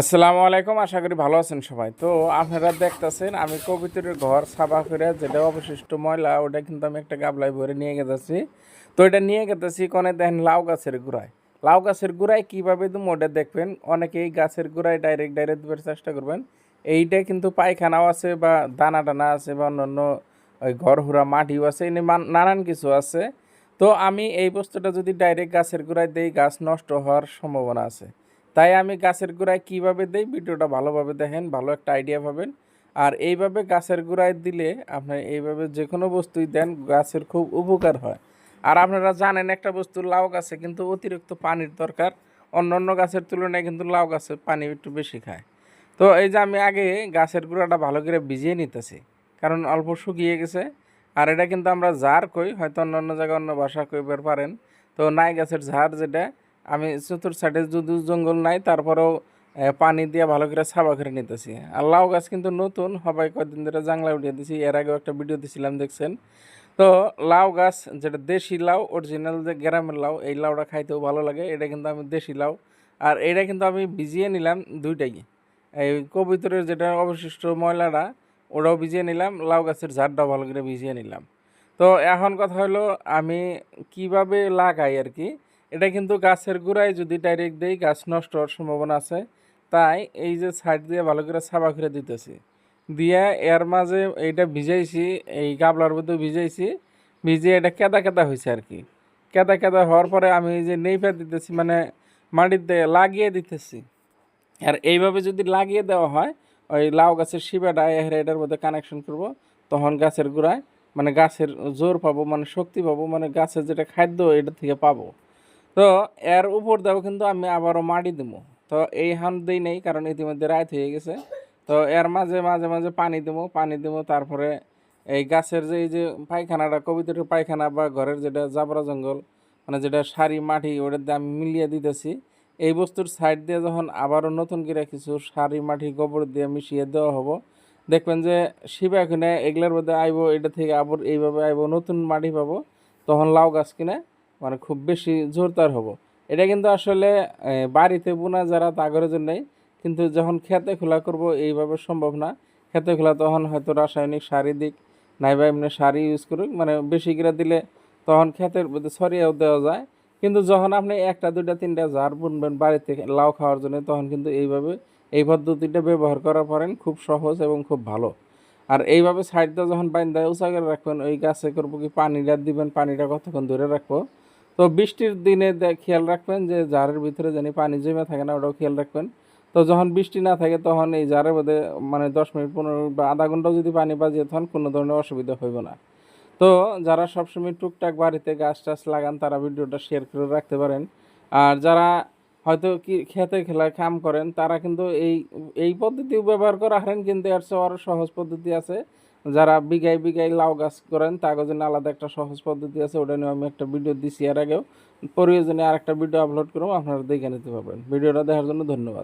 আসসালামু আলাইকুম, আশা করি ভালো আছেন সবাই। তো আপনারা দেখতেছেন, আমি কবিতরের ঘর সাফা করে যেটা অবশিষ্ট ময়লা, ওটা কিন্তু আমি একটা গাবলায় ভরে নিয়ে গেতেছি। তো এটা নিয়ে গেতেছি কোনে দেখেন লাউ গাছের গোড়ায়। লাউ গাছের গোড়ায় কীভাবে তুমি ওটা দেখবেন, অনেকেই গাছের গোড়ায় ডাইরেক্ট ডাইরেক্ট দেওয়ার চেষ্টা করবেন। এইটা কিন্তু পায়খানাও আছে বা দানা টানা আছে বা অন্যান্য, ওই ঘর হুরা মাটিও আছে এনে নানান কিছু আছে। তো আমি এই বস্তুটা যদি ডাইরেক্ট গাছের গোড়ায় দেই, গাছ নষ্ট হওয়ার সম্ভাবনা আছে। তাই আমি গাছের গোড়ায় কীভাবে দেই? ভিডিওটা ভালোভাবে দেখেন, ভালো একটা আইডিয়া পাবেন আর এইভাবে গাছের গোড়ায় দিলে আপনার এইভাবে যে কোনো বস্তুই দেন, গাছের খুব উপকার হয়। আর আপনারা জানেন একটা বস্তু লাউ গাছে কিন্তু অতিরিক্ত পানির দরকার। অন্য অন্য গাছের তুলনায় কিন্তু লাউ গাছে পানি একটু বেশি খায়। তো এই যে আমি আগে গাছের গুঁড়াটা ভালো করে ভিজিয়ে নিতেছি, কারণ অল্প শুকিয়ে গেছে। আর এটা কিন্তু আমরা ঝাড় কই, হয়তো অন্য অন্য জায়গায় অন্য ভাষা কইবার পারেন। তো নাই গাছের ঝাড় যেটা আমি চতুর সাইডে যদি জঙ্গল নাই, তারপরেও পানি দিয়ে ভালো করে সাবা করে নিতেছি। আর লাউ গাছ কিন্তু নতুন সবাই কয়েকদিন ধরে জাংলা উঠিয়ে দিছি। এর আগেও একটা ভিডিও দিছিলাম, দেখছেন? তো লাউ গাছ, যেটা দেশি লাউ অরিজিনাল যে গ্রামের লাউ, এই লাউটা খাইতেও ভালো লাগে। এটা কিন্তু আমি দেশি লাউ। আর এটা কিন্তু আমি ভিজিয়ে নিলাম দুইটাই। এই কবিতরের যেটা অবশিষ্ট ময়লাটা, ওটাও ভিজিয়ে নিলাম, লাউ গাছের ঝাড়টাও ভালো করে ভিজিয়ে নিলাম। তো এখন কথা হলো, আমি কীভাবে লাগাই আর কি? এটা কিন্তু গাছের গোড়ায় যদি ডাইরেক্ট দেই, গাছ নষ্ট হওয়ার সম্ভাবনা আছে। তাই এই যে সাইড দিয়ে ভালো করে সাবা করে দিতেছি। দিয়ে এর মাঝে এইটা ভিজাইছি, এই গাবলার মধ্যে ভিজাইছি, ভিজিয়ে এটা কেদা কেদা হয়েছে আর কি। কেদা কেদা হওয়ার পরে আমি এই যে নেইফা দিতেছি মানে মাটিতে লাগিয়ে দিতেছি। আর এইভাবে যদি লাগিয়ে দেওয়া হয়, ওই লাউ গাছের শিবাটা এটার মধ্যে কানেকশন করব, তখন গাছের গোড়ায় মানে গাছের জোর পাবো মানে শক্তি পাবো মানে গাছের যেটা খাদ্য, এটা থেকে পাবো। তো এর উপর দেবো কিন্তু আমি আবারও মাটি দেবো তো এই হান দিই নেই, কারণ ইতিমধ্যে রাত হয়ে গেছে। তো এর মাঝে মাঝে মাঝে পানি দেবো পানি দেবো তারপরে এই গাছের যে এই যে পায়খানাটা, কবিতার পায়খানা বা ঘরের যেটা জাবরা জঙ্গল মানে যেটা সারি মাটি ওটা দিয়ে আমি মিলিয়ে দিতেছি। এই বস্তুর সাইড দিয়ে যখন আবারও নতুন করে কিছু সারি মাটি, গোবর দিয়ে মিশিয়ে দেওয়া হব, দেখবেন যে শিবা কিনে এগুলোর মধ্যে আইব, এটা থেকে আবার এইভাবে আইব, নতুন মাটি পাবো, তখন লাউ গাছ কিনে মানে খুব বেশি জোরদার হব। এটা কিন্তু আসলে বাড়িতে বোনা যারা তাগরের জন্যই, কিন্তু যখন খেতে খোলা করব এইভাবে সম্ভব না। খেতে খোলা তখন হয়তো রাসায়নিক সার দিক, নাইবা এমনি সার ইউজ করুক মানে বেশি করে দিলে তখন ক্ষেতের মধ্যে ছড়িয়েও দেওয়া যায়। কিন্তু যখন আপনি একটা, দুইটা, তিনটা জার বুনবেন বাড়িতে লাউ খাওয়ার জন্য, তখন কিন্তু এইভাবে, এই পদ্ধতিটা ব্যবহার করা পরেন খুব সহজ এবং খুব ভালো। আর এইভাবে সাইডটা যখন বাইন্দা উঁচা করে রাখবেন, ওই গাছে করব কি পানিটা দিবেন, পানিটা কতক্ষণ ধরে রাখব? তো বৃষ্টির দিনে খেয়াল রাখবেন যে জারের ভিতরে জানি পানি জমে থাকে না, ওটাও খেয়াল রাখবেন। তো যখন বৃষ্টি না থাকে তখন এই জারের মধ্যে মানে দশ মিনিট, পনেরো মিনিট বা আধা ঘন্টাও যদি পানি বাজিয়ে তখন কোনো ধরনের অসুবিধা হইব না। তো যারা সবসময় টুকটাক বাড়িতে গাছ টাছ লাগান তারা ভিডিওটা শেয়ার করে রাখতে পারেন। আর যারা হয়তো কি খেতে খেলায় কাম করেন তারা কিন্তু এই এই পদ্ধতিও ব্যবহার করা হারেন কিন্তু এর চেয়ে আরও সহজ পদ্ধতি আছে। যারা বিঘায় বিঘায় লাউ গাছ করেন তার জন্য আলাদা একটা সহজ পদ্ধতি আছে, ওটা নিয়ে আমি একটা ভিডিও দিছি এর আগেও। প্রয়োজনে আর একটা ভিডিও আপলোড করব, আপনারা দেখে নিতে পারবেন। ভিডিওটা দেখার জন্য ধন্যবাদ।